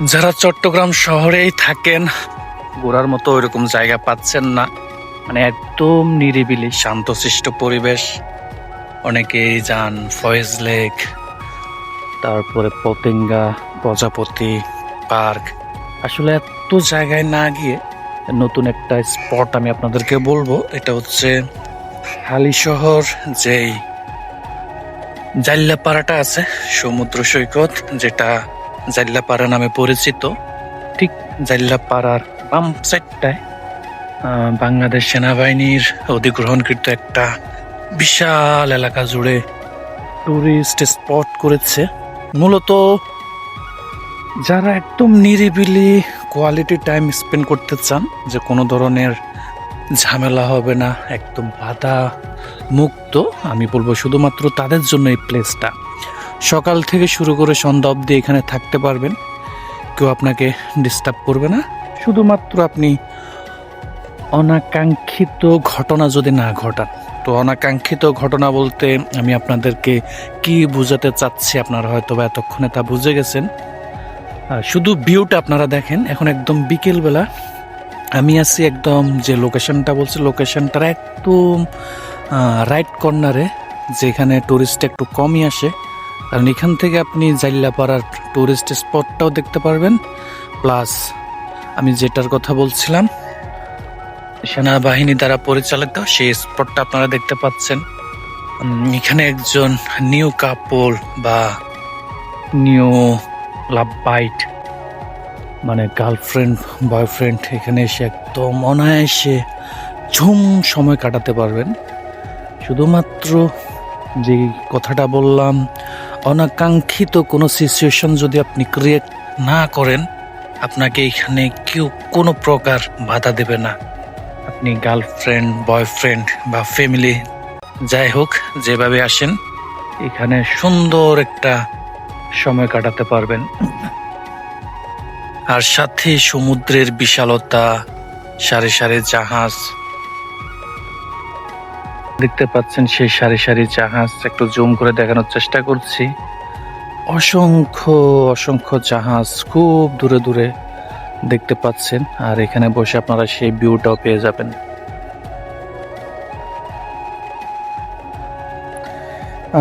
যারা চট্টগ্রাম শহরেই থাকেন ঘোরার মতো ওইরকম জায়গা পাচ্ছেন না। মানে একদম নিরিবিলি, শান্তশিষ্ট পরিবেশ। অনেকেই যান ফয়েজ লেক, তারপরে পতেঙ্গা, প্রজাপতি পার্ক। আসলে এত জায়গায় না গিয়ে নতুন একটা স্পট আমি আপনাদেরকে বলব। এটা হচ্ছে হালি শহর, যেই জাল্লাপাড়াটা আছে, সমুদ্র সৈকত, যেটা জাল্লাপাড়া নামে পরিচিত। ঠিক জাল্লাপাড়ার বাম সাইডটায় বাংলাদেশ সেনাবাহিনীর অধিগ্রহণকৃত একটা বিশাল এলাকা জুড়ে টুরিস্ট স্পট করেছে। মূলত যারা একদম নিরিবিলি কোয়ালিটি টাইম স্পেন্ড করতে চান, যে কোনো ধরনের ঝামেলা হবে না, একদম বাধা মুক্ত, আমি বলব শুধুমাত্র তাদের জন্য এই প্লেসটা সকাল থেকে শুরু করে সন্ধ্যা অবধি এখানে থাকতে পারবেন। কেউ আপনাকে ডিস্টার্ব করবে না। শুধুমাত্র আপনি অনাকাঙ্ক্ষিত ঘটনা যদি না ঘটান। তো অনাকাঙ্ক্ষিত ঘটনা বলতে আমি আপনাদেরকে কি বোঝাতে চাচ্ছি আপনারা হয়তো বা এতক্ষণে তা বুঝে গেছেন। আর শুধু ভিউটা আপনারা দেখেন, এখন একদম বিকেলবেলা আমি আছি একদম যে লোকেশনটা বলছি লোকেশনটার একদম রাইট কর্নারে যেখানে টুরিস্ট একটু কমই আসে। কারণ এখান থেকে আপনি জাইল্লাপাড়ার টুরিস্ট স্পটটাও দেখতে পারবেন। প্লাস আমি যেটার কথা বলছিলাম, সেনাবাহিনী দ্বারা পরিচালিত সেই স্পটটা আপনারা দেখতে পাচ্ছেন। এখানে একজন নিউ কাপল বা নিউ লাভ বাইট মানে গার্লফ্রেন্ড বয়ফ্রেন্ড এখানে এসে একদম অনায়াসে ঝুম সময় কাটাতে পারবেন। শুধুমাত্র যে কথাটা বললাম অনাকাঙ্ক্ষিত কোনো সিচুয়েশন যদি আপনি ক্রিয়েট না করেন, আপনাকে এখানে কেউ কোনো প্রকার বাধা দেবে না। আপনি গার্লফ্রেন্ড বয়ফ্রেন্ড বা ফ্যামিলি যাই হোক, যেভাবে আসেন, এখানে সুন্দর একটা সময় কাটাতে পারবেন। আর সাথে সমুদ্রের বিশালতা, সারি সারি জাহাজ দেখতে পাচ্ছেন সেই সারি সারি জাহাজ। একটু জুম করে দেখানোর চেষ্টা করছি। অসংখ্য অসংখ্য জাহাজ খুব দূরে দূরে দেখতে পাচ্ছেন। আর এখানে বসে আপনারা সেই ভিউটাও পেয়ে যাবেন।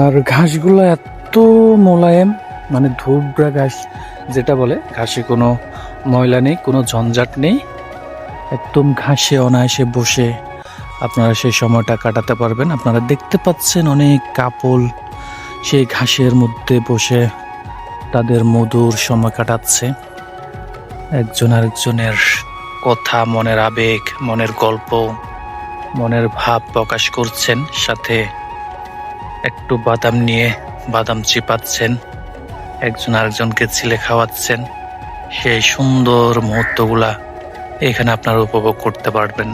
আর ঘাসগুলো এত মোলায়েম মানে ধূপড়া ঘাস যেটা বলে, ঘাসে কোনো ময়লা নেই, কোনো ঝঞ্ঝাট নেই। একদম ঘাসে অনায়াসে বসে আপনারা সেই সময়টা কাটাতে পারবেন। আপনারা দেখতে পাচ্ছেন অনেক কাপল সেই ঘাসের মধ্যে বসে তাদের মধুর সময় কাটাচ্ছে। একজন আরেকজনের কথা, মনের আবেগ, মনের গল্প, মনের ভাব প্রকাশ করছেন, সাথে একটু বাদাম নিয়ে বাদাম চিপাচ্ছেন, একজন আরেকজনকে ছিলে খাওয়াচ্ছেন। সেই সুন্দর মুহূর্তগুলা এখানে আপনারা উপভোগ করতে পারবেন।